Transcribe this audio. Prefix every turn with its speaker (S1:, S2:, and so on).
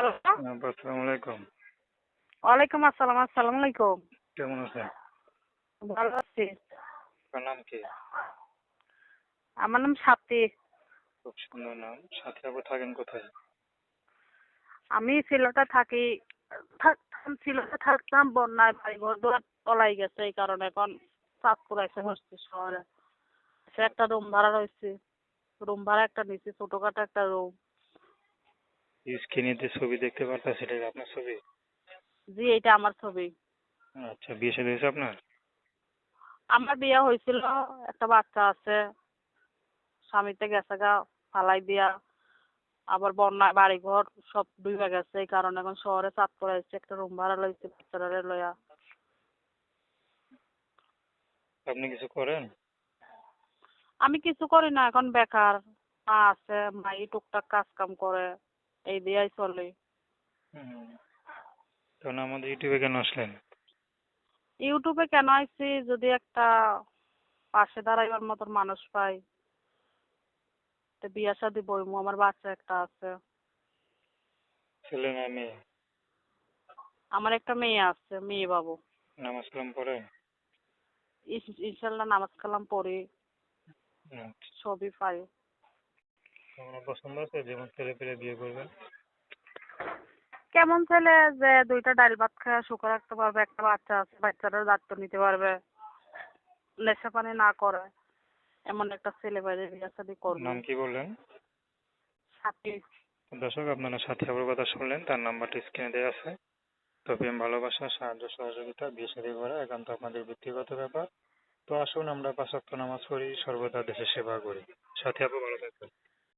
S1: Hello
S2: আপা, আসসালামু আলাইকুম।
S1: ওয়ালাইকুম আসসালাম আসসালামু আলাইকুম।
S2: কেমন আছেন?
S1: ভালো আছি।
S2: আপনার নাম কি?
S1: আমার নাম সাথী।
S2: খুব সুন্দর নাম। সাথে আপু থাকেন কোথায়?
S1: আমি সিলেটে থাকি। থাকতাম সিলেটে থাকতাম বন্যায় বাড়ি ঘর দুয়ার তলাই গেছে এই কারণে। এখন চাঁদপুর এসে বসছি শহরে। সে একটা রুম ভাড়া রয়েছে। রুম ভাড়া একটা নিচ্ছি ছোটখাটো একটা রুম
S2: স্ক্রিনে যে ছবি দেখতে পারতা সেটা কি আপনার ছবি?
S1: জি এটা আমার ছবি।
S2: আচ্ছা বিয়ে শাদী হয়েছে আপনার?
S1: আমার বিয়ে হয়েছিল একটা বাচ্চা আছে। স্বামীতে গেছে গা ফালাই দিয়া। আবার বন্যায় বাড়ি ঘর সব ডুবে গেছে। এই কারণে এখন শহরে চাঁদপুর আসছে একটা রুম ভাড়া লইছে বাচ্চারা লইয়া।
S2: আপনি কিছু করেন?
S1: আমি কিছু করি না এখন বেকার। মা আছে মাই টুকটাক কাজ কাম করে। এই দিয়াই চলে।
S2: তখন আমাদের ইউটিউবে কেন আসলেন?
S1: ইউটিউবে কেন আইছি? যদি একটা পাশে দাঁড়াইবার মতন মানুষ পাই তো বিয়া শাদি বইমু আমার বাচ্চা একটা আছে।
S2: ছেলে না মেয়ে?
S1: আমার একটা মেয়ে আছে মেয়ে বাবু।
S2: নামাজ কালাম পড়ে?
S1: ইনশাল্লাহ নামাজ কালাম পড়ি।
S2: আচ্ছা।
S1: সবই পারি
S2: পছন্দ আছে? যেমন ছেলে পেলে বিয়ে করবেন।
S1: কেমন ছেলে যে দুইটা ডাল ভাত খায় সুখে রাখতে পারবে একটা বাচ্চা আছে বাচ্চাটার দায়িত্ব নিতে পারবে। নেশা পানি না করে এমন একটা ছেলে বাইরে বিয়ে শাদি করব।
S2: নাম কি বললেন?
S1: সাথী।
S2: দর্শক আপনারা সাথে আবার কথা শুনলেন তার নাম্বারটা স্ক্রিনে দেওয়া আছে। তো প্রেম ভালোবাসা সাহায্য সহযোগিতা বিয়ে শাদী করা একান্ত আপনাদের ব্যক্তিগত ব্যাপার। তো আসুন আমরা পাঁচ নামাজ পড়ি সর্বদা দেশের সেবা করি। সাথে আপু ভালো থাকবেন।